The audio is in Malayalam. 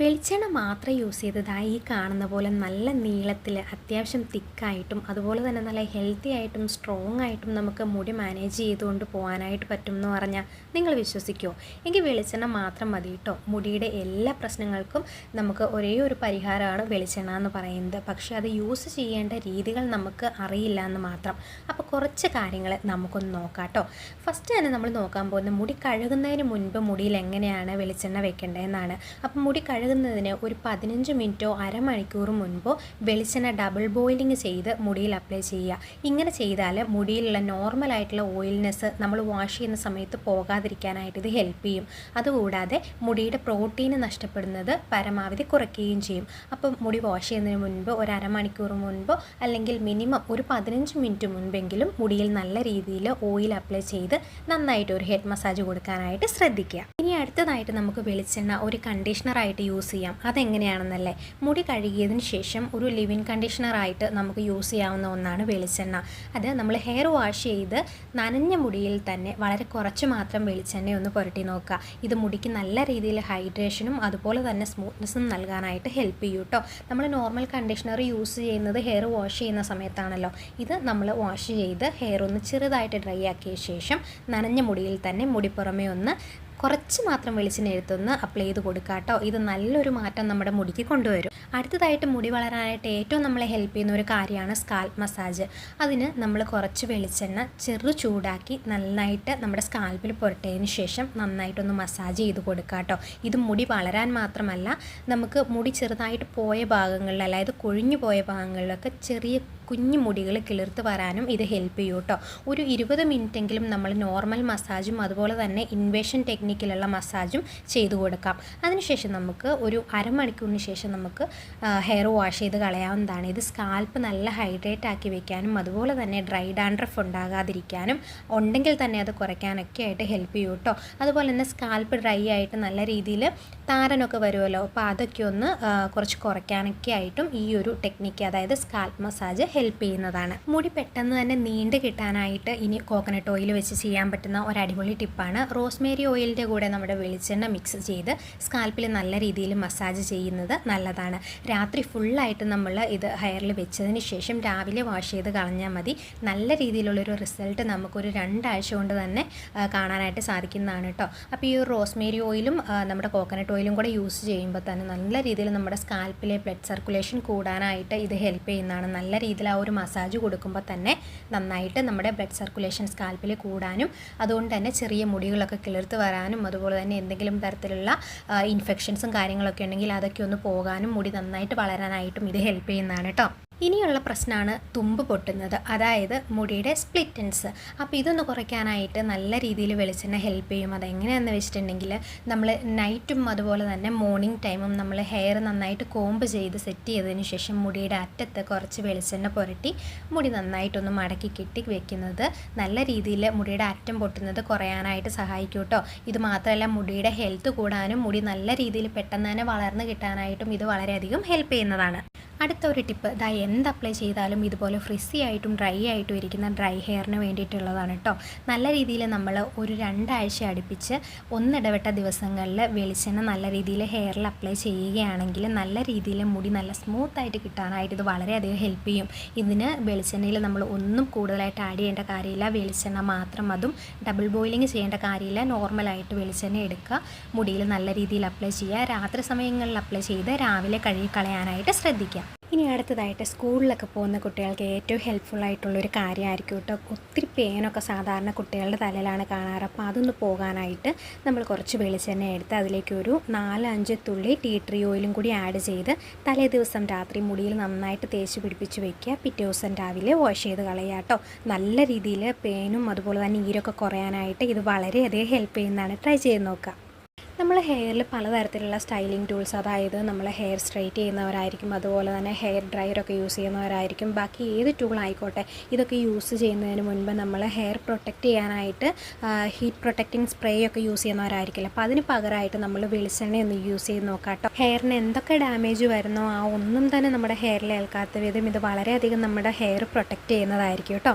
വെളിച്ചെണ്ണ മാത്രം യൂസ് ചെയ്തതായി ഈ കാണുന്ന പോലെ നല്ല നീളത്തിൽ അത്യാവശ്യം തിക്കായിട്ടും അതുപോലെ തന്നെ നല്ല ഹെൽത്തി ആയിട്ടും സ്ട്രോങ് ആയിട്ടും നമുക്ക് മുടി മാനേജ് ചെയ്തുകൊണ്ട് പോകാനായിട്ട് പറ്റും എന്ന് പറഞ്ഞാൽ നിങ്ങൾ വിശ്വസിക്കുമോ എങ്കിൽ വെളിച്ചെണ്ണ മാത്രം മതി കേട്ടോ മുടിയുടെ എല്ലാ പ്രശ്നങ്ങൾക്കും നമുക്ക് ഒരേ ഒരു പരിഹാരമാണ് വെളിച്ചെണ്ണ എന്ന് പറയുന്നത്. പക്ഷേ അത് യൂസ് ചെയ്യേണ്ട രീതികൾ നമുക്ക് അറിയില്ല എന്ന് മാത്രം. അപ്പോൾ കുറച്ച് കാര്യങ്ങൾ നമുക്കൊന്ന് നോക്കാം കേട്ടോ ഫസ്റ്റ് തന്നെ നമ്മൾ നോക്കാൻ പോകുന്നത് മുടി കഴുകുന്നതിന് മുൻപ് മുടിയിൽ എങ്ങനെയാണ് വെളിച്ചെണ്ണ വെക്കേണ്ടതെന്നാണ്. അപ്പോൾ മുടി കഴുകുന്നതിന് ഒരു പതിനഞ്ച് മിനിറ്റോ അരമണിക്കൂർ മുൻപോ വെളിച്ചെണ്ണ ഡബിൾ ബോയിലിംഗ് ചെയ്ത് മുടിയിൽ അപ്ലൈ ചെയ്യുക. ഇങ്ങനെ ചെയ്താൽ മുടിയിലുള്ള നോർമൽ ആയിട്ടുള്ള ഓയിൽനെസ് നമ്മൾ വാഷ് ചെയ്യുന്ന സമയത്ത് പോകാതിരിക്കാനായിട്ട് ഇത് ഹെൽപ്പ് ചെയ്യും. അതുകൂടാതെ മുടിയുടെ പ്രോട്ടീൻ നഷ്ടപ്പെടുന്നത് പരമാവധി കുറയ്ക്കുകയും ചെയ്യും. അപ്പം മുടി വാഷ് ചെയ്യുന്നതിന് മുൻപ് ഒരു അരമണിക്കൂർ മുൻപോ അല്ലെങ്കിൽ മിനിമം ഒരു പതിനഞ്ച് മിനിറ്റ് മുൻപെങ്കിലും മുടിയിൽ നല്ല രീതിയിൽ ഓയിൽ അപ്ലൈ ചെയ്ത് നന്നായിട്ട് ഒരു ഹെഡ് മസാജ് കൊടുക്കാനായിട്ട് ശ്രദ്ധിക്കുക. ഇനി അടുത്തതായിട്ട് നമുക്ക് വെളിച്ചെണ്ണ ഒരു കണ്ടീഷണറായിട്ട് യൂസ് ചെയ്യാം. അതെങ്ങനെയാണെന്നല്ലേ? മുടി കഴുകിയതിന് ശേഷം ഒരു ലിവിൻ കണ്ടീഷണറായിട്ട് നമുക്ക് യൂസ് ചെയ്യാവുന്ന ഒന്നാണ് വെളിച്ചെണ്ണ. അത് നമ്മൾ ഹെയർ വാഷ് ചെയ്ത് നനഞ്ഞ മുടിയിൽ തന്നെ വളരെ കുറച്ച് മാത്രം വെളിച്ചെണ്ണ ഒന്ന് പുരട്ടി നോക്കുക. ഇത് മുടിക്ക് നല്ല രീതിയിൽ ഹൈഡ്രേഷനും അതുപോലെ തന്നെ സ്മൂത്ത്നെസ്സും നൽകാനായിട്ട് ഹെൽപ്പ് ചെയ്യും കേട്ടോ നമ്മൾ നോർമൽ കണ്ടീഷണർ യൂസ് ചെയ്യുന്നത് ഹെയർ വാഷ് ചെയ്യുന്ന സമയത്താണല്ലോ. ഇത് നമ്മൾ വാഷ് ചെയ്ത് ഹെയർ ഒന്ന് ചെറുതായിട്ട് ഡ്രൈ ആക്കിയ ശേഷം നനഞ്ഞ മുടിയിൽ തന്നെ മുടിപ്പുറമേ ഒന്ന് കുറച്ച് മാത്രം വെളിച്ചെണ്ണ എടുത്തൊന്ന് അപ്ലൈ ചെയ്ത് കൊടുക്കുക കേട്ടോ ഇത് നല്ലൊരു മാറ്റം നമ്മുടെ മുടിക്ക് കൊണ്ടുവരും. അടുത്തതായിട്ട് മുടി വളരാനായിട്ട് ഏറ്റവും നമ്മളെ ഹെൽപ്പ് ചെയ്യുന്ന ഒരു കാര്യമാണ് സ്കാൽപ്പ് മസാജ് അതിന് നമ്മൾ കുറച്ച് വെളിച്ചെണ്ണ ചെറു ചൂടാക്കി നന്നായിട്ട് നമ്മുടെ സ്കാൽപ്പിൽ പുരട്ടിയതിന് ശേഷം നന്നായിട്ടൊന്ന് മസാജ് ചെയ്ത് കൊടുക്കുക കേട്ടോ ഇത് മുടി വളരാൻ മാത്രമല്ല നമുക്ക് മുടി ചെറുതായിട്ട് പോയ ഭാഗങ്ങളിൽ അതായത് കൊഴിഞ്ഞു പോയ ഭാഗങ്ങളിലൊക്കെ ചെറിയ കുഞ്ഞു മുടികൾ കിളിർത്ത് വരാനും ഇത് ഹെൽപ്പ് ചെയ്യും കേട്ടോ. ഒരു ഇരുപത് മിനിറ്റെങ്കിലും നമ്മൾ നോർമൽ മസാജും അതുപോലെ തന്നെ ഇൻവേഷൻ ടെക്നിക്കിലുള്ള മസാജും ചെയ്തു കൊടുക്കാം. അതിനുശേഷം നമുക്ക് ഒരു അരമണിക്കൂറിന് ശേഷം നമുക്ക് ഹെയർ വാഷ് ചെയ്ത് കളയാവുന്നതാണ്. ഇത് സ്കാൽപ്പ് നല്ല ഹൈഡ്രേറ്റ് ആക്കി വെക്കാനും അതുപോലെ തന്നെ ഡ്രൈ ഡാൻഡ്രഫ് ഉണ്ടാകാതിരിക്കാനും ഉണ്ടെങ്കിൽ തന്നെ അത് കുറയ്ക്കാനൊക്കെ ആയിട്ട് ഹെൽപ്പ് ചെയ്യും കേട്ടോ. അതുപോലെ തന്നെ സ്കാൽപ്പ് ഡ്രൈ ആയിട്ട് നല്ല രീതിയിൽ താരനൊക്കെ വരുമല്ലോ. അപ്പോൾ അതൊക്കെ ഒന്ന് കുറച്ച് കുറയ്ക്കാനൊക്കെ ആയിട്ടും ഈ ഒരു ടെക്നിക്ക് അതായത് സ്കാൽപ്പ് മസാജ് ഹെൽപ്പ് ചെയ്യുന്നതാണ്. മുടി പെട്ടെന്ന് തന്നെ നീണ്ട് കിട്ടാനായിട്ട് ഇനി കോക്കനട്ട് ഓയിൽ വെച്ച് ചെയ്യാൻ പറ്റുന്ന ഒരു അടിപൊളി ടിപ്പാണ് റോസ്മേരി ഓയിലിന്റെ കൂടെ നമ്മുടെ വെളിച്ചെണ്ണ മിക്സ് ചെയ്ത് സ്കാൽപ്പിൽ നല്ല രീതിയിൽ മസാജ് ചെയ്യുന്നത് നല്ലതാണ്. രാത്രി ഫുള്ളായിട്ട് നമ്മൾ ഇത് ഹെയറിൽ വെച്ചതിന് ശേഷം രാവിലെ വാഷ് ചെയ്ത് കളഞ്ഞാൽ മതി. നല്ല രീതിയിലുള്ളൊരു റിസൾട്ട് നമുക്കൊരു രണ്ടാഴ്ച കൊണ്ട് തന്നെ കാണാനായിട്ട് സാധിക്കുന്നതാണ് കേട്ടോ അപ്പോൾ ഈ റോസ്മേരി ഓയിലും നമ്മുടെ കോക്കനട്ട് ഓയിലും കൂടെ യൂസ് ചെയ്യുമ്പോൾ തന്നെ നല്ല രീതിയിൽ നമ്മുടെ സ്കാൽപ്പിലെ ബ്ലഡ് സർക്കുലേഷൻ കൂടാനായിട്ട് ഇത് ഹെൽപ്പ് ചെയ്യുന്നതാണ്. നല്ല രീതിയിൽ ആ ഒരു മസാജ് കൊടുക്കുമ്പോൾ തന്നെ നന്നായിട്ട് നമ്മുടെ ബ്ലഡ് സർക്കുലേഷൻ സ്കാൽപ്പിൽ കൂടാനും അതുകൊണ്ട് തന്നെ ചെറിയ മുടികളൊക്കെ കിളിർത്ത് വരാനും അതുപോലെ തന്നെ എന്തെങ്കിലും തരത്തിലുള്ള ഇൻഫെക്ഷൻസും കാര്യങ്ങളൊക്കെ ഉണ്ടെങ്കിൽ അതൊക്കെ ഒന്ന് പോകാനും മുടി നന്നായിട്ട് വളരാനായിട്ടും ഇത് ഹെൽപ്പ് ചെയ്യുന്നതാണ് കേട്ടോ ഇനിയുള്ള പ്രശ്നമാണ് തുമ്പ് പൊട്ടുന്നത് അതായത് മുടിയുടെ സ്പ്ലിറ്റൻസ് അപ്പോൾ ഇതൊന്ന് കുറയ്ക്കാനായിട്ട് നല്ല രീതിയിൽ വെളിച്ചെണ്ണ ഹെൽപ്പ് ചെയ്യും. അതെങ്ങനെയാണെന്ന് വെച്ചിട്ടുണ്ടെങ്കിൽ നമ്മൾ നൈറ്റും അതുപോലെ തന്നെ മോർണിംഗ് ടൈമും നമ്മൾ ഹെയർ നന്നായിട്ട് കോമ്പ് ചെയ്ത് സെറ്റ് ചെയ്തതിന് ശേഷം മുടിയുടെ അറ്റത്ത് കുറച്ച് വെളിച്ചെണ്ണ പുരട്ടി മുടി നന്നായിട്ടൊന്ന് മടക്കി കെട്ടി വെക്കുന്നത് നല്ല രീതിയിൽ മുടിയുടെ അറ്റം പൊട്ടുന്നത് കുറയാനായിട്ട് സഹായിക്കും കേട്ടോ. ഇത് മാത്രമല്ല മുടിയുടെ ഹെൽത്ത് കൂടാനും മുടി നല്ല രീതിയിൽ പെട്ടെന്ന് തന്നെ വളർന്നു കിട്ടാനായിട്ടും ഇത് വളരെയധികം ഹെൽപ്പ് ചെയ്യുന്നതാണ്. അടുത്ത ഒരു ടിപ്പ്. ദാ എന്ത് അപ്ലൈ ചെയ്താലും ഇതുപോലെ ഫ്രിസി ആയിട്ടും ഡ്രൈ ആയിട്ടും ഇരിക്കുന്ന ഡ്രൈ ഹെയറിന് വേണ്ടിയിട്ടുള്ളതാണ് കേട്ടോ നല്ല രീതിയിൽ നമ്മൾ ഒരു രണ്ടാഴ്ച അടുപ്പിച്ച് ഒന്നിടവിട്ട ദിവസങ്ങളിൽ വെളിച്ചെണ്ണ നല്ല രീതിയിൽ ഹെയറിൽ അപ്ലൈ ചെയ്യുകയാണെങ്കിൽ നല്ല രീതിയിൽ മുടി നല്ല സ്മൂത്തായിട്ട് കിട്ടാനായിട്ട് ഇത് വളരെയധികം ഹെൽപ്പ് ചെയ്യും. ഇതിന് വെളിച്ചെണ്ണയിൽ നമ്മൾ ഒന്നും കൂടുതലായിട്ട് ആഡ് ചെയ്യേണ്ട കാര്യമില്ല. വെളിച്ചെണ്ണ മാത്രം അതും ഡബിൾ ബോയിലിംഗ് ചെയ്യേണ്ട കാര്യമില്ല. നോർമലായിട്ട് വെളിച്ചെണ്ണ എടുക്കുക. മുടിയിൽ നല്ല രീതിയിൽ അപ്ലൈ ചെയ്യുക. രാത്രി സമയങ്ങളിൽ അപ്ലൈ ചെയ്ത് രാവിലെ കഴുകി കളയാനായിട്ട് ശ്രദ്ധിക്കുക. ഇനി അടുത്തതായിട്ട് സ്കൂളിലൊക്കെ പോകുന്ന കുട്ടികൾക്ക് ഏറ്റവും ഹെൽപ്ഫുൾ ആയിട്ടുള്ളൊരു കാര്യമായിരിക്കും കേട്ടോ. ഒത്തിരി പേനൊക്കെ സാധാരണ കുട്ടികളുടെ തലയിലാണ് കാണാറ്. അപ്പോൾ അതൊന്ന് പോകാനായിട്ട് നമ്മൾ കുറച്ച് വെളിച്ചെണ്ണ എടുത്ത് അതിലേക്ക് ഒരു നാല് അഞ്ച് തുള്ളി ടീ ട്രീ ഓയിലും കൂടി ആഡ് ചെയ്ത് തലേ ദിവസം രാത്രി മുടിയിൽ നന്നായിട്ട് തേച്ച് പിടിപ്പിച്ച് വെക്കുക. പിറ്റേ ദിവസം രാവിലെ വാഷ് ചെയ്ത് കളയുക കേട്ടോ. നല്ല രീതിയിൽ പേനും അതുപോലെ തന്നെ ഈരൊക്കെ കുറയാനായിട്ട് ഇത് വളരെയധികം ഹെൽപ്പ് ചെയ്യുന്നതാണ്. ട്രൈ ചെയ്ത് നോക്കുക. നമ്മൾ ഹെയറിൽ പലതരത്തിലുള്ള സ്റ്റൈലിംഗ് ടൂൾസ് അതായത് നമ്മൾ ഹെയർ സ്ട്രെയിറ്റ് ചെയ്യുന്നവരായിരിക്കും അതുപോലെ തന്നെ ഹെയർ ഡ്രയറൊക്കെ യൂസ് ചെയ്യുന്നവരായിരിക്കും. ബാക്കി ഏത് ടൂൾ ആയിക്കോട്ടെ ഇതൊക്കെ യൂസ് ചെയ്യുന്നതിന് മുൻപ് നമ്മൾ ഹെയർ പ്രൊട്ടക്റ്റ് ചെയ്യാനായിട്ട് ഹീറ്റ് പ്രൊട്ടക്റ്റിംഗ് സ്പ്രേ ഒക്കെ യൂസ് ചെയ്യുന്നവരായിരിക്കില്ല? അപ്പോൾ അതിന് പകരമായിട്ട് നമ്മൾ വെളിച്ചെണ്ണ ഒന്ന് യൂസ് ചെയ്ത് നോക്കാം കേട്ടോ ഹെയറിന് എന്തൊക്കെ ഡാമേജ് വരുന്നോ ആ ഒന്നും തന്നെ നമ്മുടെ ഹെയറിൽ ഏൽക്കാത്ത വിധം ഇത് വളരെയധികം നമ്മുടെ ഹെയർ പ്രൊട്ടക്റ്റ് ചെയ്യുന്നതായിരിക്കും കേട്ടോ